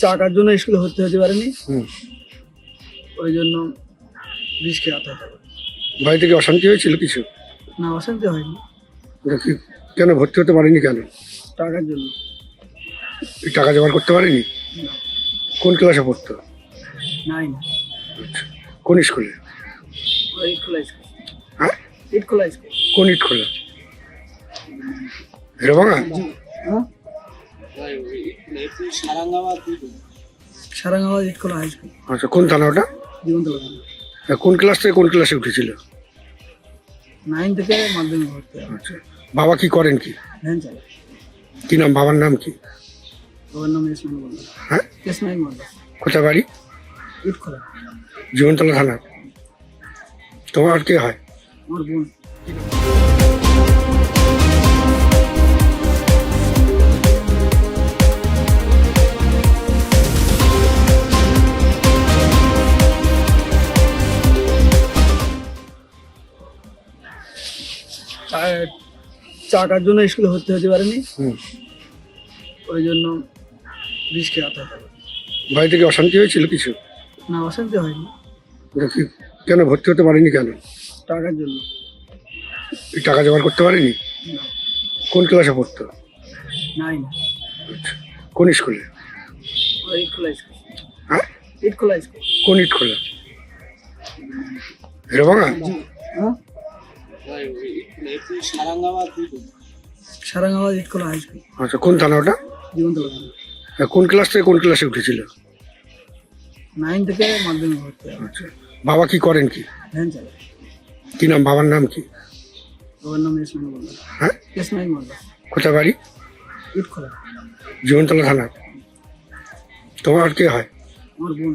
চাকার জন্য স্কুলে ভর্তি হতে পারেনি। হুম। ওই জন্য বিষ খেয়াতে হবে। বাড়ি থেকে অশান্তি হয়েছিল কিছু? না অশান্তি হয়নি। কি কেন ভর্তি হতে পারেনি কেন? টাকার জন্য। টাকা জোগাড় করতে পারেনি? কোন ক্লাসে পড়তো? নাই আচ্ছা কোন স্কুলে? হ্যাঁ? ইট খোলা স্কুল। কোন ইট খোলা? হিরোভাঙা? হ্যাঁ? Sarangabad high school. আচ্ছা কোন থানা ওটা? জীবন্ত আর কোন ক্লাস থেকে কোন ক্লাসে উঠেছিল? নাইন থেকে মাধ্যমিক ভর্তি। আচ্ছা বাবা কি করেন কি? ভ্যান কি নাম বাবার নাম কি? বাবার নাম ইসমাইল মোল্লা হ্যাঁ? ইসমাইল মোল্লা কোথায় বাড়ি? জীবনতলা থানা। তোমার কে হয়? আমার বোন। চাকার জন্য স্কুলে ভর্তি হতে পারেনি। ওই জন্য বিষ খেয়াতে বাড়ি থেকে অশান্তি হয়েছিল কিছু? না অশান্তি হয়নি। কি কেন ভর্তি হতে পারেনি কেন? টাকার জন্য। এই টাকা জোগাড় করতে পারেনি? কোন ক্লাসে পড়তো? নাই আচ্ছা কোন স্কুলে? খোলা স্কুল। হ্যাঁ? ইট খোলা স্কুল। কোন ইট খোলা হিরোভাঙা সারাঙ্গাবাদ হাই স্কুল আচ্ছা কোন থানা ওটা? জীবন্ত আর কোন ক্লাস থেকে কোন ক্লাসে উঠেছিল? নাইন থেকে মাধ্যমিক ভর্তি। হবে আচ্ছা বাবা কি করেন কি? ভ্যান কি নাম বাবার নাম কি? বাবার নাম ইসমাইল মোল্লা হ্যাঁ? ইসমাইল মোল্লা কোথায় বাড়ি? ইট জীবনতলা থানা। তোমার কে হয়? আমার বোন।